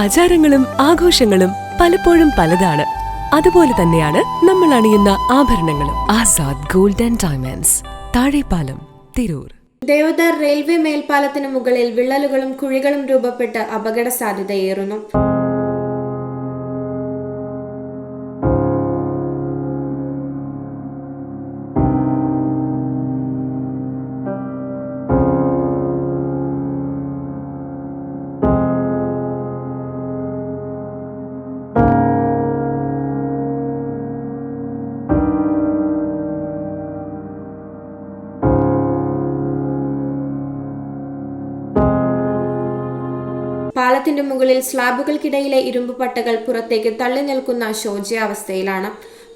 ആചാരങ്ങളും ആഘോഷങ്ങളും പലപ്പോഴും പലതാണ്. അതുപോലെ തന്നെയാണ് നമ്മൾ അണിയുന്ന ആഭരണങ്ങളും. Azad gold and diamonds Thazhepalam Tirur. Devadar railway മേൽപ്പാലത്തിന് മുകളിൽ വിള്ളലുകളും കുഴികളും രൂപപ്പെട്ട് അപകട സാധ്യതയേറുന്നു പാലത്തിന്റെ മുകളിൽ സ്ലാബുകൾക്കിടയിലെ ഇരുമ്പ് പട്ടകൾ പുറത്തേക്ക് തള്ളി നിൽക്കുന്ന ശോച്യാവസ്ഥയിലാണ്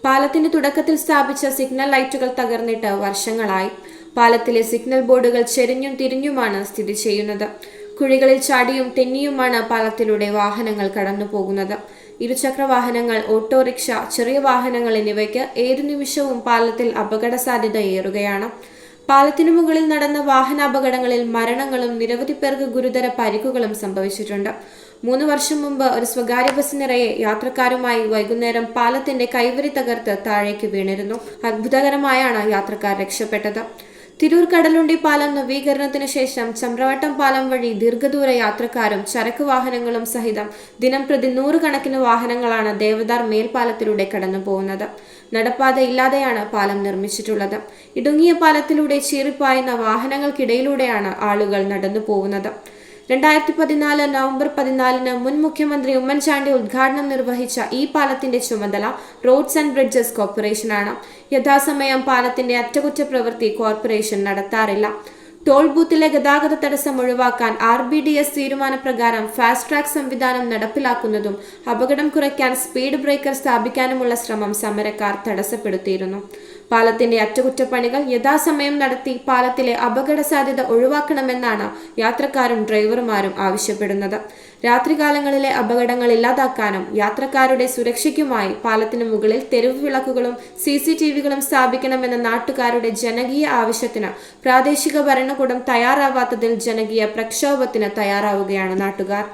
പാലത്തിന്റെ തുടക്കത്തിൽ സ്ഥാപിച്ച സിഗ്നൽ ലൈറ്റുകൾ തകർന്നിട്ട് വർഷങ്ങളായി. പാലത്തിലെ സിഗ്നൽ ബോർഡുകൾ ചെരിഞ്ഞും തിരിഞ്ഞുമാണ് സ്ഥിതി ചെയ്യുന്നത്. കുഴികളിൽ ചാടിയും തെന്നിയുമാണ് പാലത്തിലൂടെ വാഹനങ്ങൾ കടന്നു പോകുന്നത് ഇരുചക്ര വാഹനങ്ങൾ ഓട്ടോറിക്ഷ ചെറിയ വാഹനങ്ങൾ എന്നിവയ്ക്ക് ഏതു നിമിഷവും പാലത്തിൽ അപകട സാധ്യത ഏറുകയാണ്. പാലത്തിനു മുകളിൽ നടന്ന വാഹനാപകടങ്ങളിൽ മരണങ്ങളും നിരവധി പേർക്ക് ഗുരുതര പരിക്കുകളും സംഭവിച്ചിട്ടുണ്ട്. മൂന്ന് വർഷം മുമ്പ് ഒരു സ്വകാര്യ ബസ് നിറയെ യാത്രക്കാരുമായി വൈകുന്നേരം പാലത്തിന്റെ കൈവരി തകർത്ത് താഴേക്ക് വീണിരുന്നു. അത്ഭുതകരമായാണ് യാത്രക്കാർ രക്ഷപ്പെട്ടത്. തിരൂർ കടലുണ്ടി പാലം നവീകരണത്തിന് ശേഷം ചമ്രവട്ടം പാലം വഴി ദീർഘദൂര യാത്രക്കാരും ചരക്ക് വാഹനങ്ങളും സഹിതം ദിനം പ്രതി നൂറുകണക്കിന് വാഹനങ്ങളാണ് ദേവദാർ മേൽപ്പാലത്തിലൂടെ കടന്നു പോകുന്നത് നടപ്പാത ഇല്ലാതെയാണ് പാലം നിർമ്മിച്ചിട്ടുള്ളത്. ഇടുങ്ങിയ പാലത്തിലൂടെ ചീറിപ്പായുന്ന വാഹനങ്ങൾക്കിടയിലൂടെയാണ് ആളുകൾ നടന്നു പോകുന്നത് രണ്ടായിരത്തി പതിനാല് നവംബർ പതിനാലിന് മുൻ മുഖ്യമന്ത്രി ഉമ്മൻചാണ്ടി ഉദ്ഘാടനം നിർവഹിച്ച ഈ പാലത്തിന്റെ ചുമതല റോഡ്സ് ആൻഡ് ബ്രിഡ്ജസ് കോർപ്പറേഷനാണ്. യഥാസമയം പാലത്തിന്റെ അറ്റകുറ്റപ്രവൃത്തി കോർപ്പറേഷൻ നടത്താറില്ല. ടോൾ ബൂത്തിലെ ഗതാഗത തടസ്സം ഒഴിവാക്കാൻ ആർ ബി ഡി എസ് തീരുമാനപ്രകാരം ഫാസ്റ്റ് ട്രാക്ക് സംവിധാനം നടപ്പിലാക്കുന്നതും അപകടം കുറയ്ക്കാൻ സ്പീഡ് ബ്രേക്കർ സ്ഥാപിക്കാനുമുള്ള ശ്രമം സമരക്കാർ തടസ്സപ്പെടുത്തിയിരുന്നു. പാലത്തിന്റെ അറ്റകുറ്റപ്പണികൾ യഥാസമയം നടത്തി പാലത്തിലെ അപകട സാധ്യത ഒഴിവാക്കണമെന്നാണ് യാത്രക്കാരും ഡ്രൈവർമാരും ആവശ്യപ്പെടുന്നത്. രാത്രികാലങ്ങളിലെ അപകടങ്ങൾ ഇല്ലാതാക്കാനും യാത്രക്കാരുടെ സുരക്ഷയ്ക്കുമായി പാലത്തിന് മുകളിൽ തെരുവ് വിളക്കുകളും സി സി ടി വികളും സ്ഥാപിക്കണമെന്ന നാട്ടുകാരുടെ ജനകീയ ആവശ്യത്തിന് പ്രാദേശിക ഭരണകൂടം തയ്യാറാവാത്തതിൽ ജനകീയ പ്രക്ഷോഭത്തിന് തയ്യാറാവുകയാണ് നാട്ടുകാർ.